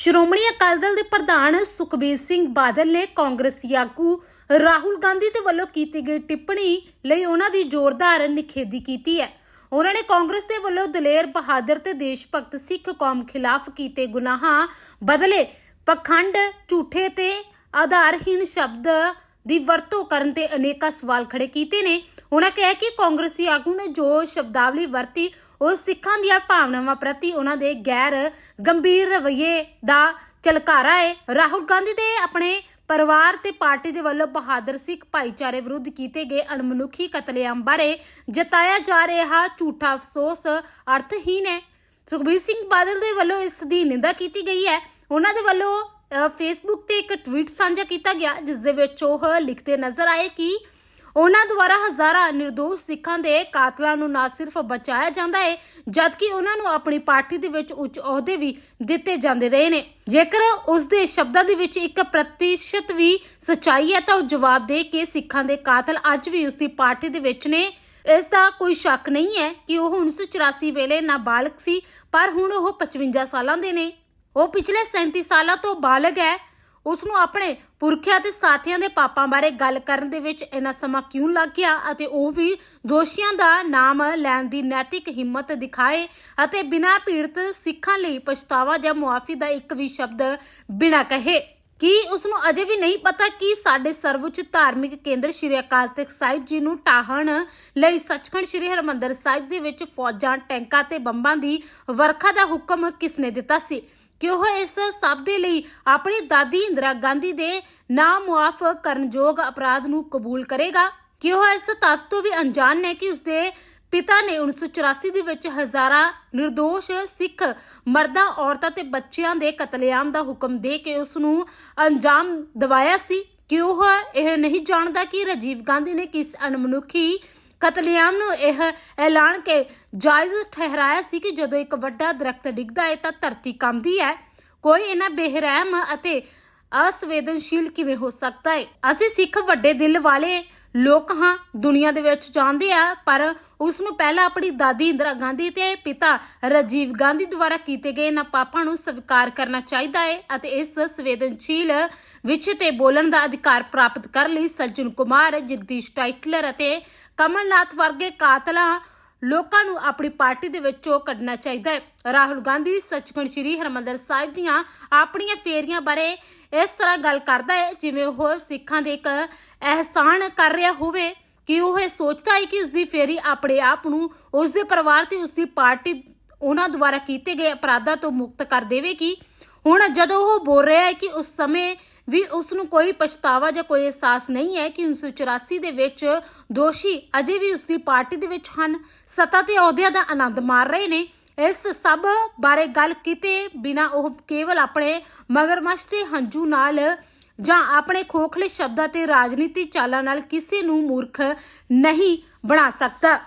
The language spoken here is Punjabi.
ਸ਼੍ਰੋਮਣੀ ਅਕਾਲੀ ਦਲ ਦੇ ਪ੍ਰਧਾਨ ਸੁਖਬੀਰ ਸਿੰਘ ਬਾਦਲ ਨੇ ਕਾਂਗਰਸੀ ਆਗੂ ਰਾਹੁਲ ਗਾਂਧੀ ਦੇ ਵੱਲੋਂ ਕੀਤੀ ਗਈ ਟਿੱਪਣੀ ਲਈ ਉਹਨਾਂ ਦੀ ਜ਼ੋਰਦਾਰ ਨਿਖੇਧੀ ਕੀਤੀ ਹੈ। ਉਹਨਾਂ ਨੇ ਕਾਂਗਰਸ ਦੇ ਵੱਲੋਂ ਦਲੇਰ ਬਹਾਦਰ ਤੇ ਦੇਸ਼ ਭਗਤ ਸਿੱਖ ਕੌਮ ਖਿਲਾਫ ਕੀਤੇ ਗੁਨਾਹਾਂ ਬਦਲੇ ਪਖੰਡ, ਝੂਠੇ ਤੇ ਆਧਾਰਹੀਣ ਸ਼ਬਦ ਦੀ ਵਰਤੋਂ ਕਰਨ ਤੇ ਅਨੇਕਾਂ ਸਵਾਲ ਖੜੇ ਕੀਤੇ ਨੇ। ਉਹਨਾਂ ਕਿਹਾ ਕਿ ਕਾਂਗਰਸੀ ਆਗੂ ਨੇ ਜੋ ਸ਼ਬਦਾਵਲੀ ਵਰਤੀ, ਉਹ ਸਿੱਖਾਂ ਦੀਆਂ ਭਾਵਨਾਵਾਂ ਪ੍ਰਤੀ ਉਹਨਾਂ ਦੇ ਗੈਰ ਗੰਭੀਰ ਰਵੱਈਏ ਦਾ ਚਲਕਾਰਾ ਹੈ ਰਾਹੁਲ ਗਾਂਧੀ ਦੇ ਆਪਣੇ ਪਰਿਵਾਰ ਤੇ ਪਾਰਟੀ ਦੇ ਵੱਲੋਂ ਬਹਾਦਰ ਸਿੱਖ ਭਾਈਚਾਰੇ ਵਿਰੁੱਧ ਕੀਤੇ ਗਏ ਅਣਮਨੁੱਖੀ ਕਤਲੇਆਮ ਬਾਰੇ ਜਤਾਇਆ ਜਾ ਰਿਹਾ ਝੂਠਾ ਅਫਸੋਸ ਅਰਥਹੀਨ ਹੈ ਸੁਖਬੀਰ ਸਿੰਘ ਬਾਦਲ ਦੇ ਵੱਲੋਂ ਇਸ ਦੀ ਨਿੰਦਾ ਕੀਤੀ ਗਈ ਹੈ। ਉਹਨਾਂ ਦੇ ਵੱਲੋਂ ਫੇਸਬੁੱਕ ਤੇ ਇੱਕ ਟਵੀਟ ਸਾਂਝਾ ਕੀਤਾ ਗਿਆ, ਜਿਸ ਦੇ ਵਿੱਚ ਉਹ ਲਿਖਦੇ ਨਜ਼ਰ ਆਏ ਕਿ ਉਹਨਾਂ ਦੁਆਰਾ ਹਜ਼ਾਰਾਂ નિર્ਦੋਸ਼ ਸਿੱਖਾਂ ਦੇ ਕਾਤਲਾਂ ਨੂੰ ਨਾ ਸਿਰਫ ਬਚਾਇਆ ਜਾਂਦਾ ਹੈ ਜਦਕਿ ਉਹਨਾਂ ਨੂੰ ਆਪਣੀ ਪਾਰਟੀ ਦੇ ਵਿੱਚ ਉੱਚ ਅਹੁਦੇ ਵੀ ਦਿੱਤੇ ਜਾਂਦੇ ਰਹੇ ਨੇ। ਜੇਕਰ ਉਸ ਦੇ ਸ਼ਬਦਾਂ ਦੇ ਵਿੱਚ ਇੱਕ ਪ੍ਰਤੀਸ਼ਤ ਵੀ ਸਚਾਈ ਹੈ, ਤਾਂ ਉਹ ਜਵਾਬ ਦੇ ਕੇ ਸਿੱਖਾਂ ਦੇ ਕਾਤਲ ਅੱਜ ਵੀ ਉਸ ਦੀ ਪਾਰਟੀ ਦੇ ਵਿੱਚ ਨੇ। ਇਸ ਦਾ ਕੋਈ ਸ਼ੱਕ ਨਹੀਂ ਹੈ ਕਿ ਉਹ 1984 ਵੇਲੇ ਨਾਬਾਲਗ ਸੀ, ਪਰ ਹੁਣ ਉਹ 55 ਸਾਲਾਂ ਦੇ ਨੇ। ਉਹ ਪਿਛਲੇ 37 ਸਾਲਾਂ ਤੋਂ ਬਾਲਗ ਹੈ। ਉਸ ਨੂੰ ਆਪਣੇ ਪੁਰਖਿਆਂ ਤੇ ਸਾਥੀਆਂ ਦੇ ਪਾਪਾਂ ਬਾਰੇ ਗੱਲ ਕਰਨ ਦੇ ਵਿੱਚ ਇੰਨਾ ਸਮਾਂ ਕਿਉਂ ਲੱਗ ਗਿਆ ਅਤੇ ਉਹ ਵੀ ਦੋਸ਼ੀਆਂ ਦਾ ਨਾਮ ਲੈਣ ਦੀ ਨੈਤਿਕ ਹਿੰਮਤ ਦਿਖਾਏ ਅਤੇ ਬਿਨਾਂ ਪੀੜਤ ਸਿੱਖਾਂ ਲਈ ਪਛਤਾਵਾ ਜਾਂ ਮੁਆਫੀ ਦਾ ਇੱਕ ਵੀ ਸ਼ਬਦ ਬਿਨਾਂ ਕਹੇ। ਕੀ ਉਸ ਨੂੰ ਅਜੇ ਵੀ ਨਹੀਂ ਪਤਾ ਕਿ ਸਾਡੇ ਸਰਵਉੱਚ ਧਾਰਮਿਕ ਕੇਂਦਰ ਸ਼੍ਰੀ ਅਕਾਲ ਤਖਤ ਸਾਹਿਬ ਜੀ ਨੂੰ ਢਾਹਣ ਲਈ ਸੱਚਖੰਡ ਸ਼੍ਰੀ ਹਰਮੰਦਰ ਸਾਹਿਬ ਦੇ ਵਿੱਚ ਫੌਜਾਂ, ਟੈਂਕਾਂ ਤੇ ਬੰਬਾਂ ਦੀ ਵਰਖਾ ਦਾ ਹੁਕਮ ਕਿਸਨੇ ਦਿੱਤਾ ਸੀ? ਕਿ ਉਹ ਇਸ ਸਭ ਦੇ ਲਈ ਆਪਣੀ ਦਾਦੀ ਇੰਦਰਾ ਗਾਂਧੀ ਦੇ ਨਾ ਕਰਨਯੋਗ ਅਪਰਾਧ ਨੂੰ ਕਬੂਲ ਕਰੇਗਾ? ਕਿ ਉਹ ਇਸ ਤੱਥ ਤੋਂ ਵੀ ਅਣਜਾਣ ਨੇ ਕਿ ਉਸਦੇ ਪਿਤਾ ਨੇ 1984 ਦੇ ਵਿੱਚ ਹਜ਼ਾਰਾਂ નિર્ਦੋਸ਼ ਸਿੱਖ ਮਰਦਾਂ, ਔਰਤਾਂ ਤੇ ਬੱਚਿਆਂ ਦੇ ਕਤਲੇਆਮ ਦਾ ਹੁਕਮ ਦੇ ਕੇ ਉਸ ਨੂੰ ਅੰਜਾਮ ਦਿਵਾਇਆ ਸੀ। ਕਿ ਉਹ ਇਹ ਨਹੀਂ ਜਾਣਦਾ ਕਿ ਰਾਜੀਵ ਗਾਂਧੀ ਨੇ ਕਿਸ ਅਣਮਨੁੱਖੀ ਕਤਲੇਆਮ ਨੂੰ ਇਹ ਐਲਾਨ ਕੇ ਜਾਇਜ਼ ਠਹਿਰਾਇਆ ਸੀ ਕਿ ਜਦੋਂ ਇੱਕ ਵੱਡਾ ਦਰਖਤ ਡਿੱਗਦਾ ਹੈ ਤਾਂ ਧਰਤੀ ਕੰਬਦੀ ਹੈ। ਕੋਈ ਇਹਨਾਂ ਬੇਰਹਿਮ ਅਤੇ ਅਸਵੇਦਨਸ਼ੀਲ ਕਿਵੇਂ ਹੋ ਸਕਦਾ ਹੈ? ਅਸੀਂ ਸਿੱਖ ਵੱਡੇ ਦਿਲ ਵਾਲੇ ਲੋਕ ਹਾਂ ਦੁਨੀਆ ਦੇ ਵਿੱਚ ਜਾਣਦੇ ਆ, ਪਰ ਉਸ ਨੂੰ ਪਹਿਲਾਂ ਆਪਣੀ ਦਾਦੀ ਇੰਦਰਾ ਗਾਂਧੀ ਤੇ ਪਿਤਾ ਰਾਜੀਵ ਗਾਂਧੀ ਦੁਆਰਾ ਕੀਤੇ ਗਏ ਇਹਨਾਂ ਪਾਪਾਂ ਨੂੰ ਸਵੀਕਾਰ ਕਰਨਾ ਚਾਹੀਦਾ ਹੈ ਅਤੇ ਇਸ ਸੰਵੇਦਨਸ਼ੀਲ ਵਿਸ਼ੇ ਤੇ ਬੋਲਣ ਦਾ ਅਧਿਕਾਰ ਪ੍ਰਾਪਤ ਕਰਨ ਲਈ ਸੱਜਣ ਕੁਮਾਰ, ਜਗਦੀਸ਼ ਟਾਈਟਲਰ ਅਤੇ ਕਮਲਨਾਥ ਵਰਗੇ ਕਾਤਲਾਂ ਲੋਕਾਂ ਨੂੰ ਆਪਣੀ ਪਾਰਟੀ ਦੇ ਵਿੱਚੋਂ ਕੱਢਣਾ ਚਾਹੀਦਾ ਹੈ। ਰਾਹੁਲ ਗਾਂਧੀ ਸੱਚਖੰਡ ਸ੍ਰੀ ਹਰਮੰਦਰ ਸਾਹਿਬ ਦੀਆਂ ਆਪਣੀਆਂ ਫੇਰੀਆਂ ਬਾਰੇ ਇਸ ਤਰ੍ਹਾਂ ਗੱਲ ਕਰਦਾ ਹੈ, ਜਿਵੇਂ ਉਹ ਸਿੱਖਾਂ ਦੇ ਇੱਕ ਅਹਿਸਾਨ ਕਰ ਰਿਹਾ ਹੋਵੇ ਕਿ ਉਹ ਇਹ ਸੋਚਦਾ ਹੈ ਕਿ ਉਸ ਦੀ ਫੇਰੀ ਆਪਣੇ ਆਪ ਨੂੰ ਉਸ ਦੇ ਪਰਿਵਾਰ ਤੇ ਉਸ ਦੀ ਪਾਰਟੀ ਉਹਨਾਂ ਦੁਆਰਾ ਕੀਤੇ ਗਏ ਅਪਰਾਧਾਂ ਤੋਂ ਮੁਕਤ ਕਰ ਦੇਵੇਗੀ। ਹੁਣ ਜਦੋਂ ਉਹ ਬੋਲ ਰਿਹਾ ਹੈ ਕਿ ਉਸ ਸਮੇਂ ਵੀ ਉਸ ਨੂੰ ਕੋਈ ਪਛਤਾਵਾ ਜਾਂ ਕੋਈ ਅਹਿਸਾਸ ਨਹੀਂ ਹੈ ਕਿ 1984 ਦੇ ਵਿੱਚ ਦੋਸ਼ੀ ਅਜੇ ਵੀ ਉਸ ਦੀ ਪਾਰਟੀ ਦੇ ਵਿੱਚ ਹਨ। ਸੱਤਾ ਤੇ ਅਹੁਦਿਆਂ ਦਾ ਆਨੰਦ ਮਾਰ ਰਹੇ ਨੇ। ਇਸ ਸਭ ਬਾਰੇ ਗੱਲ ਕੀਤੇ ਬਿਨਾ ਉਹ ਕੇਵਲ ਆਪਣੇ ਮਗਰਮੱਛ ਦੇ ਹੰਝੂ ਨਾਲ ਜਾਂ ਆਪਣੇ ਖੋਖਲੇ ਸ਼ਬਦਾਂ ਤੇ ਰਾਜਨੀਤੀ ਚਾਲਾਂ ਨਾਲ ਕਿਸੇ ਨੂੰ ਮੂਰਖ ਨਹੀਂ ਬਣਾ ਸਕਦਾ।